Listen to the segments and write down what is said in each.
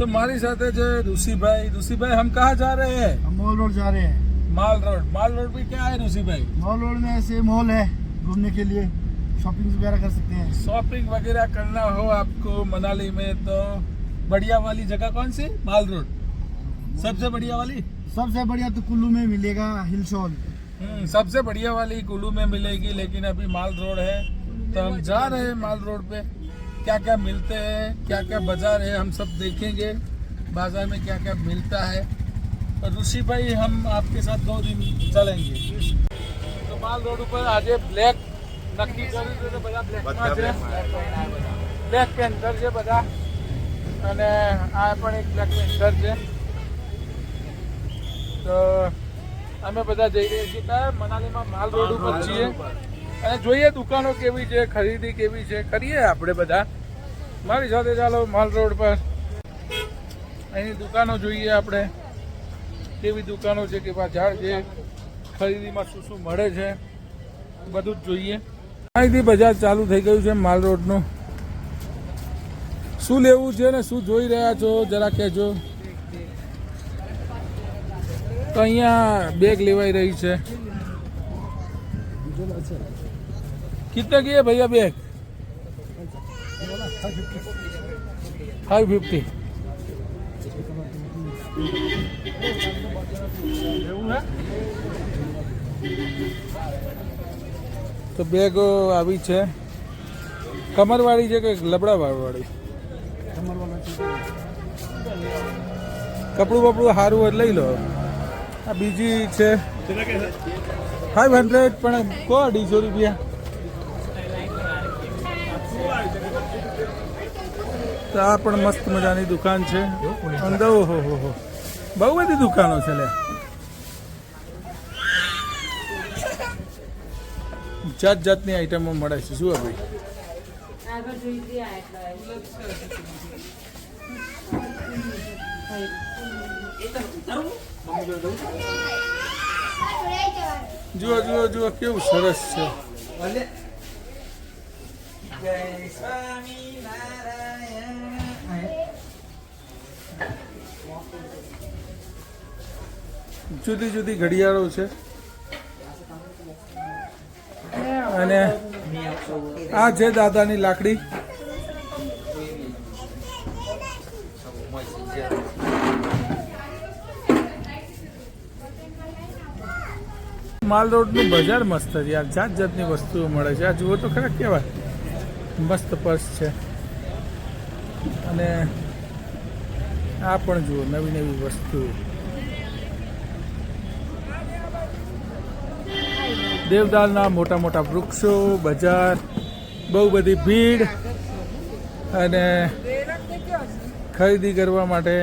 तो हमारी साथ है जो ऋषि भाई। ऋषि भाई हम कहाँ जा रहे हैं? हम मॉल रोड जा रहे हैं। माल रोड। माल रोड पे क्या है ऋषि भाई? मॉल रोड में ऐसे मॉल है घूमने के लिए। शॉपिंग वगैरह कर सकते हैं। शॉपिंग वगैरह करना हो आपको मनाली में तो बढ़िया वाली जगह कौन सी? माल रोड। सबसे बढ़िया वाली? सबसे बढ़िया तो कुल्लू में मिलेगा हिल शॉल। हम्म, सबसे बढ़िया वाली कुल्लू में मिलेगी लेकिन अभी माल रोड है। तो हम जा रहे हैं माल रोड पे। क्या क्या मिलते हैं क्या क्या बाजार है हम सब देखेंगे बाजार में क्या क्या मिलता है और ऋषि भाई हम आपके साथ दो दिन चलेंगे તો માલ રોડ ઉપર આજે બ્લેક નક્કી કર્યું છે તો બધા બ્લેકમાં છે બ્લેક પેન્થર છે બધા અને આ પણ એક બ્લેક પેન્થર છે તો અમે બધા જઈ રહ્યા છીએ ત્યાં મનાલીમાં માલ રોડ ઉપર છીએ અને જોઈએ દુકાનો કેવી છે, ખરીદી કેવી છે, કરીએ આપણે બધા. મારી સાથે ચાલો માલ રોડ પર. અહીંની દુકાનો જોઈએ આપણે. કેવી દુકાનો છે, કેવા ઝાડ છે, ખરીદીમાં શું શું મળે છે, બધું જ જોઈએ. અહીંથી બજાર ચાલુ થઈ ગયું છે માલ રોડનું. શું લેવું છે ને શું જોઈ રહ્યા છો, જરા કહેજો. તો અહીંયા બેગ લેવાઈ રહી છે. कितने की है भैया बैग फाइव फिफ्टी તો બેગો આવી છે કમરવાળી છે કે લબડાવાળી કપડું બપડું સારું હોય લઈ લો આ બીજી છે ફાઈવ હંડ્રેડ પણ કો અઢીસો રૂપિયા તો આ પણ મસ્ત મજાની દુકાન છે. અંદર ઓહો, હો હો. બહુ બધી દુકાનો છે લે. જાત જાતની આઈટમો મળે છે. શું ભાઈ. જુઓ જુઓ જુઓ, કેવું સરસ છે. જુદી જુદી ઘડિયાળો છે. અને આ છે દાદાની લાકડી. માલ રોડનું બજાર મસ્ત છે. યાર જાત જાતની વસ્તુઓ મળે છે. આ જુઓ તો ખરા કેવા. મસ્ત પર્સ છે. અને આ પણ જુઓ, નવી નવી વસ્તુઓ દેવદાલના મોટા મોટા વૃક્ષો, બજાર, બહુ બધી ભીડ અને ખરીદી કરવા માટે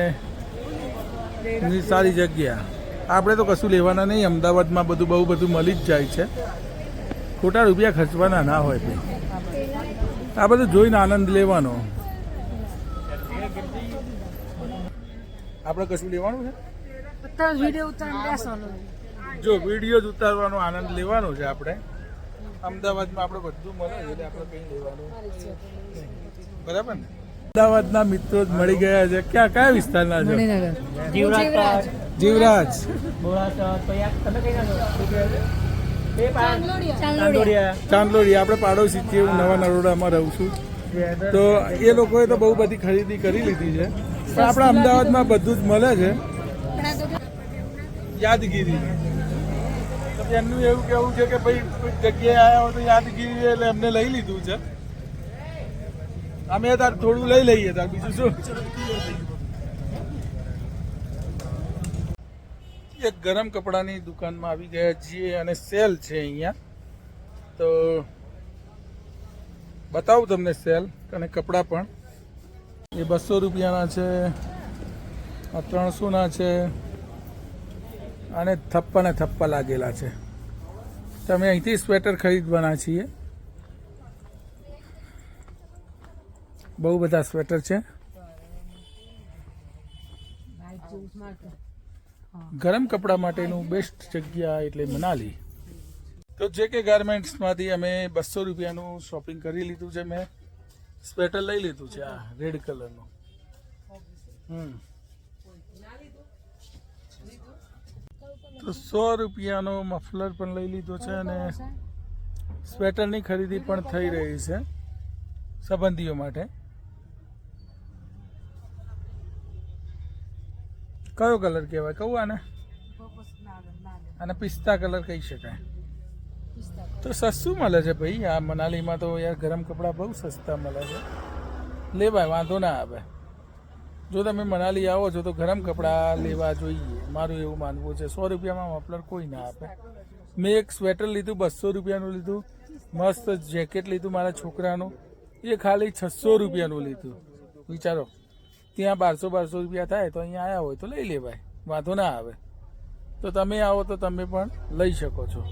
સારી જગ્યા. આપણે તો કશું લેવાના નહીં, અમદાવાદમાં બધું બહુ બધું મળી જ જાય છે. ખોટા રૂપિયા ખર્ચવાના ના હોય ભાઈ. આ બધું જોઈને આનંદ લેવાનો. આપણે કશું લેવાનું છે? જો વીડિયો જ ઉતારવાનો આનંદ લેવાનો છે આપણે. અમદાવાદમાં આપણે બધું મળે એટલે આપણે કંઈ લેવાનું બરાબર ને? અમદાવાદના મિત્રો જ મળી ગયા છે. ક્યાં કયા વિસ્તારના છે? જીવરાજ જીવરાજ. ચાંદલોડિયા. આપણે પાડોશી છીએ હું નવા નરોડામાં રહું છું. તો એ લોકોએ તો બહુ બધી ખરીદી કરી લીધી છે. પણ આપણા અમદાવાદમાં બધું જ મળે છે. યાદગીરી. એમનું એવું કેવું છે કે ભાઈ જગ્યાએ આવ્યા હોય તો યાદગીરી એટલે એમને લઈ લીધું છે. અમે તાર થોડું લઈ લઈએ તાર, બીજું શું? એક ગરમ કપડાની દુકાનમાં આવી ગયા છીએ અને સેલ છે અહીંયા. તો બતાવું તમને સેલ અને કપડાં પણ. એ બસો રૂપિયાના છે, આ ત્રણસોના છે અને થપ્પા ને થપ્પા લાગેલા છે. તમે અહીંથી સ્વેટર ખરીદવાના છીએ. બહુ બધા સ્વેટર છે. ગરમ કપડા માટેનું બેસ્ટ જગ્યા એટલે મનાલી. તો જે કે ગાર્મેન્ટ્સમાંથી અમે બસો રૂપિયાનું શોપિંગ કરી લીધું છે મેં. સ્વેટર લઈ લીધું છે આ રેડ કલરનું હમ. તો સો રૂપિયાનો મફલર પણ લઈ લીધો છે અને સ્વેટરની ખરીદી પણ થઈ રહી છે સંબંધીઓ માટે. કયો કલર કહેવાય? કહું આને? આને પિસ્તા કલર કહી શકાય. તો સસ્તું મળે છે ભાઈ. આ મનાલીમાં તો યાર ગરમ કપડાં બહુ સસ્તા મળે છે. લે ભાઈ, વાંધો ના આવે. જો તમે મનાલી આવો છો તો ગરમ કપડાં લેવા જોઈએ. મારું એવું માનવું છે. સો રૂપિયામાં મફલર કોઈ ના આપે. મેં એક સ્વેટર લીધું બસો રૂપિયાનું લીધું. મસ્ત જેકેટ લીધું મારા છોકરાનું. એ ખાલી છસો રૂપિયાનું લીધું. વિચારો. ત્યાં બારસો બારસો રૂપિયા થાય તો અહીંયા આવ્યા હોય તો લઈ લેવાય વાંધો ના આવે. તો તમે આવો તો તમે પણ લઈ શકો છો.